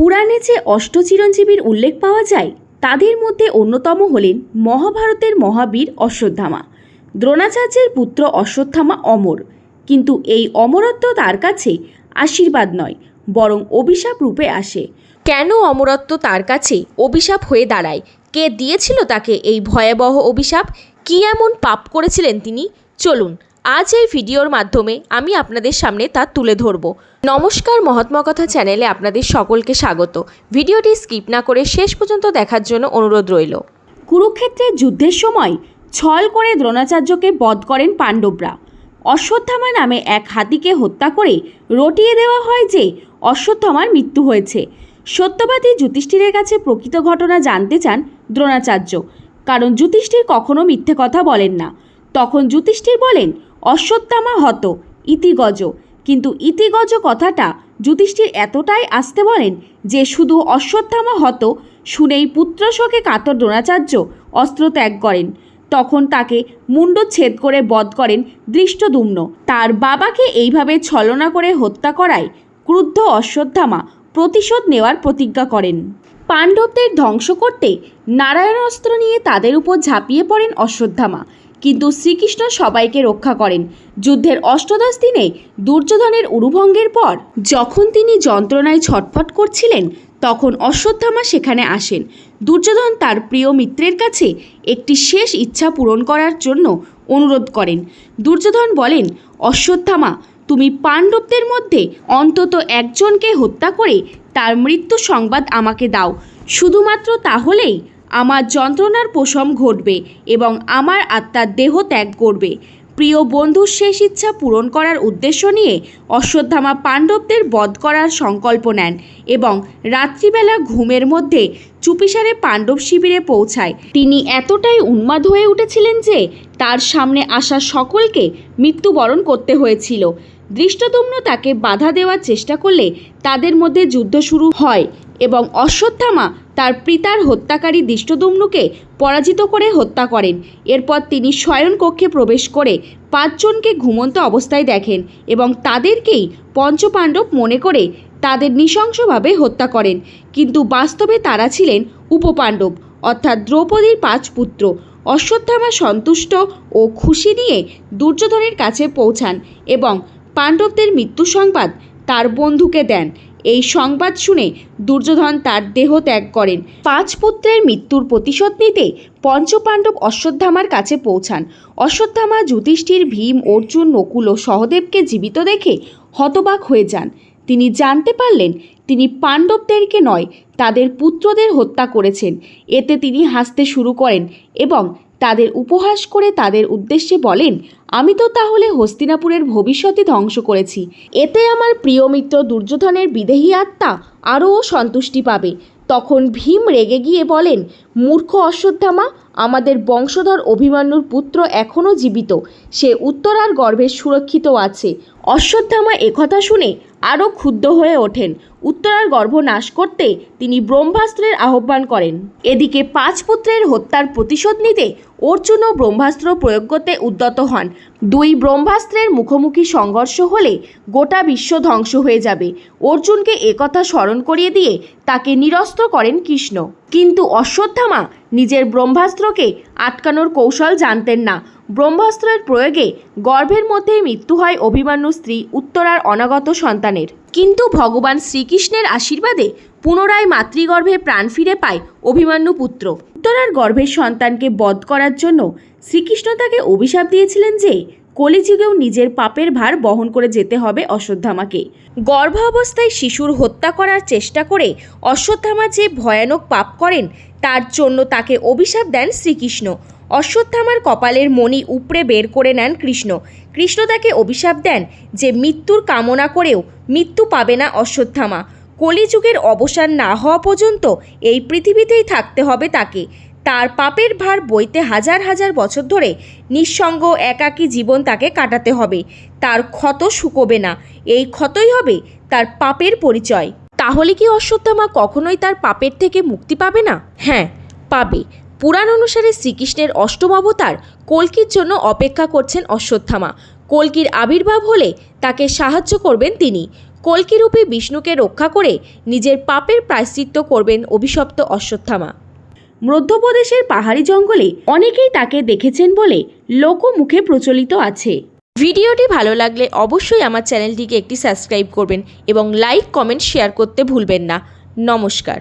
পুরাণে যে অষ্ট অষ্টচিরঞ্জীবীর উল্লেখ পাওয়া যায়, তাদের মধ্যে অন্যতম হলেন মহাভারতের মহাবীর অশ্বত্থামা। দ্রোণাচার্যের পুত্র অশ্বত্থামা অমর। কিন্তু এই অমরত্ব তার কাছে আশীর্বাদ নয়, বরং অভিশাপ রূপে আসে। কেন অমরত্ব তার কাছে অভিশাপ হয়ে দাঁড়ায়? কে দিয়েছিল তাকে এই ভয়াবহ অভিশাপ? কী এমন পাপ করেছিলেন তিনি? চলুন, আজ এই ভিডিওর মাধ্যমে আমি আপনাদের সামনে তা তুলে ধরব। নমস্কার মহাত্মা কথা চ্যানেলে আপনাদের সকলকে স্বাগত। ভিডিওটি স্কিপ না করে শেষ পর্যন্ত দেখার জন্য অনুরোধ রইল। কুরুক্ষেত্রের যুদ্ধের সময় ছল করে দ্রোণাচার্যকে বধ করেন পাণ্ডবরা। অশ্বত্থামা নামে এক হাতিকে হত্যা করে রটিয়ে দেওয়া হয় যে অশ্বত্থামার মৃত্যু হয়েছে। সত্যবাদী যুধিষ্ঠিরের কাছে প্রকৃত ঘটনা জানতে চান দ্রোণাচার্য। কারণ যুধিষ্ঠির কখনো মিথ্যে কথা বলেন না। তখন যুধিষ্ঠির বলেন, অশ্বত্থামা হত ইতিগজ কিন্তু ইতিগজ কথাটা যুধিষ্ঠির এতটাই আসতে বলেন যে শুধু অশ্বত্থামা হত শুনেই পুত্রশোকে কাতর দ্রোণাচার্য অস্ত্র ত্যাগ করেন। তখন তাকে মুন্ডচ্ছেদ করে বধ করেন দৃষ্টদুম্ন। তার বাবাকে এইভাবে ছলনা করে হত্যা করায় ক্রুদ্ধ অশ্বত্থামা প্রতিশোধ নেওয়ার প্রতিজ্ঞা করেন। পাণ্ডবদের ধ্বংস করতে নারায়ণ অস্ত্র নিয়ে তাদের উপর ঝাঁপিয়ে পড়েন অশ্বত্থামা। কিন্তু শ্রীকৃষ্ণ সবাইকে রক্ষা করেন। যুদ্ধের অষ্টদশ দিনে দুর্যোধনের উরুভঙ্গের পর যখন তিনি যন্ত্রণায় ছটফট করছিলেন, তখন অশ্বত্থামা সেখানে আসেন। দুর্যোধন তার প্রিয় মিত্রের কাছে একটি শেষ ইচ্ছা পূরণ করার জন্য অনুরোধ করেন। দুর্যোধন বলেন, অশ্বত্থামা, তুমি পাণ্ডবদের মধ্যে অন্তত একজনকে হত্যা করে তার মৃত্যু সংবাদ আমাকে দাও। শুধুমাত্র তাহলেই আমার যন্ত্রণার পোষম ঘটবে এবং আমার আত্মার দেহ ত্যাগ করবে। প্রিয় বন্ধুর শেষ ইচ্ছা পূরণ করার উদ্দেশ্য নিয়ে অশ্বত্থামা পাণ্ডবদের বধ করার সংকল্প নেন এবং রাত্রিবেলা ঘুমের মধ্যে চুপিসারে পাণ্ডব শিবিরে পৌঁছায়। তিনি এতটাই উন্মাদ হয়ে উঠেছিলেন যে তার সামনে আসা সকলকে মৃত্যুবরণ করতে হয়েছিল। দৃষ্টদম্ন তাকে বাধা দেওয়ার চেষ্টা করলে তাদের মধ্যে যুদ্ধ শুরু হয় এবং অশ্বত্থামা তার পিতার হত্যাকারী দৃষ্টদম্নুকে পরাজিত করে হত্যা করেন। এরপর তিনি শয়ন কক্ষে প্রবেশ করে পাঁচজনকে ঘুমন্ত অবস্থায় দেখেন এবং তাদেরকেই পঞ্চপাণ্ডব মনে করে তাদের নৃশংসভাবে হত্যা করেন। কিন্তু বাস্তবে তারা ছিলেন উপপাণ্ডব, অর্থাৎ দ্রৌপদীর পাঁচ পুত্র। অশ্বত্থামা সন্তুষ্ট ও খুশি নিয়ে দুর্যোধনের কাছে পৌঁছান এবং পাণ্ডবদের মৃত্যু সংবাদ তার বন্ধুকে দেন। এই সংবাদ শুনে দুর্যোধন তার দেহ ত্যাগ করেন। পাঁচ পুত্রের মৃত্যুর প্রতিশোধ নিতে পঞ্চপাণ্ডব অশ্বত্থামার কাছে পৌঁছান। অশ্বত্থামা যুধিষ্ঠির, ভীম, অর্জুন, নকুল ও সহদেবকে জীবিত দেখে হতবাক হয়ে যান। তিনি জানতে পারলেন, তিনি পাণ্ডবদেরকে নয়, তাদের পুত্রদের হত্যা করেছেন। এতে তিনি হাসতে শুরু করেন এবং তাদের উপহাস করে তাদের উদ্দেশ্যে বলেন, আমি তো তাহলে হস্তিনাপুরের ভবিষ্যতে ধ্বংস করেছি। এতে আমার প্রিয় মিত্র দুর্যোধনের বিদেহী আত্মা আরও সন্তুষ্টি পাবে। তখন ভীম রেগে গিয়ে বলেন মূর্খ অশ্বত্থামা আমাদের বংশধর অভিমন্যুর পুত্র এখনও জীবিত। সে উত্তরার গর্ভে সুরক্ষিত আছে। অশ্বত্থামা একথা শুনে আরও ক্ষুব্ধ হয়ে ওঠেন। উত্তরার গর্ভ নাশ করতে তিনি ব্রহ্মাস্ত্রের আহ্বান করেন। এদিকে পাঁচ পুত্রের হত্যার প্রতিশোধ নিতে অর্জুনও ব্রহ্মাস্ত্র প্রয়োগ করতে উদ্যত হন। দুই ব্রহ্মাস্ত্রের মুখোমুখি সংঘর্ষ হলে গোটা বিশ্ব ধ্বংস হয়ে যাবে। অর্জুনকে একথা স্মরণ করিয়ে দিয়ে তাকে নিরস্ত্র করেন কৃষ্ণ। কিন্তু অশ্বত্থামা নিজের ব্রহ্মাস্ত্রকে আটকানোর কৌশল জানতেন না। ব্রহ্মাস্ত্রের প্রয়োগে গর্ভের মধ্যেই মৃত্যু হয় অভিমান্যু স্ত্রী উত্তরার অনাগত সন্তানের। কিন্তু ভগবান শ্রীকৃষ্ণের আশীর্বাদে পুনরায় মাতৃগর্ভে প্রাণ ফিরে পায় অভিমান্যু পুত্র। উত্তরার গর্ভের সন্তানকে বধ করার জন্য শ্রীকৃষ্ণ তাকে অভিশাপ দিয়েছিলেন যে কলিযুগেও নিজের পাপের ভার বহন করে যেতে হবে অশ্বত্থামাকে। গর্ভাবস্থায় শিশুর হত্যা করার চেষ্টা করে অশ্বত্থামা যে ভয়ানক পাপ করেন, তার জন্য তাকে অভিশাপ দেন শ্রীকৃষ্ণ। অশ্বত্থামার কপালের মণি উপড়ে বের করে নেন কৃষ্ণ। কৃষ্ণ তাকে অভিশাপ দেন যে মৃত্যুর কামনা করেও মৃত্যু পাবে না অশ্বত্থামা। কলিযুগের অবসান না হওয়া পর্যন্ত এই পৃথিবীতেই থাকতে হবে তাকে। তার পাপের ভার বইতে হাজার হাজার বছর ধরে নিঃসঙ্গ একাকী জীবন তাকে কাটাতে হবে। তার ক্ষত শুকোবে না। এই ক্ষতই হবে তার পাপের পরিচয়। তাহলে কি অশ্বত্থামা কখনোই তার পাপের থেকে মুক্তি পাবে না? হ্যাঁ পাবে। পুরাণ অনুসারে শ্রীকৃষ্ণের অষ্টম অবতার কল্কির জন্য অপেক্ষা করছেন অশ্বত্থামা। কল্কির আবির্ভাব হলে তাকে সাহায্য করবেন তিনি। কলকিরূপী বিষ্ণুকে রক্ষা করে নিজের পাপের প্রায়শ্চিত্ত করবেন অভিশপ্ত অশ্বত্থামা। মধ্যপ্রদেশের পাহাড়ি জঙ্গলে অনেকেই তাকে দেখেছেন বলে লোকমুখে প্রচলিত আছে। ভিডিওটি ভালো লাগলে অবশ্যই আমার চ্যানেলটিকে একটি সাবস্ক্রাইব করবেন এবং লাইক, কমেন্ট, শেয়ার করতে ভুলবেন না। নমস্কার।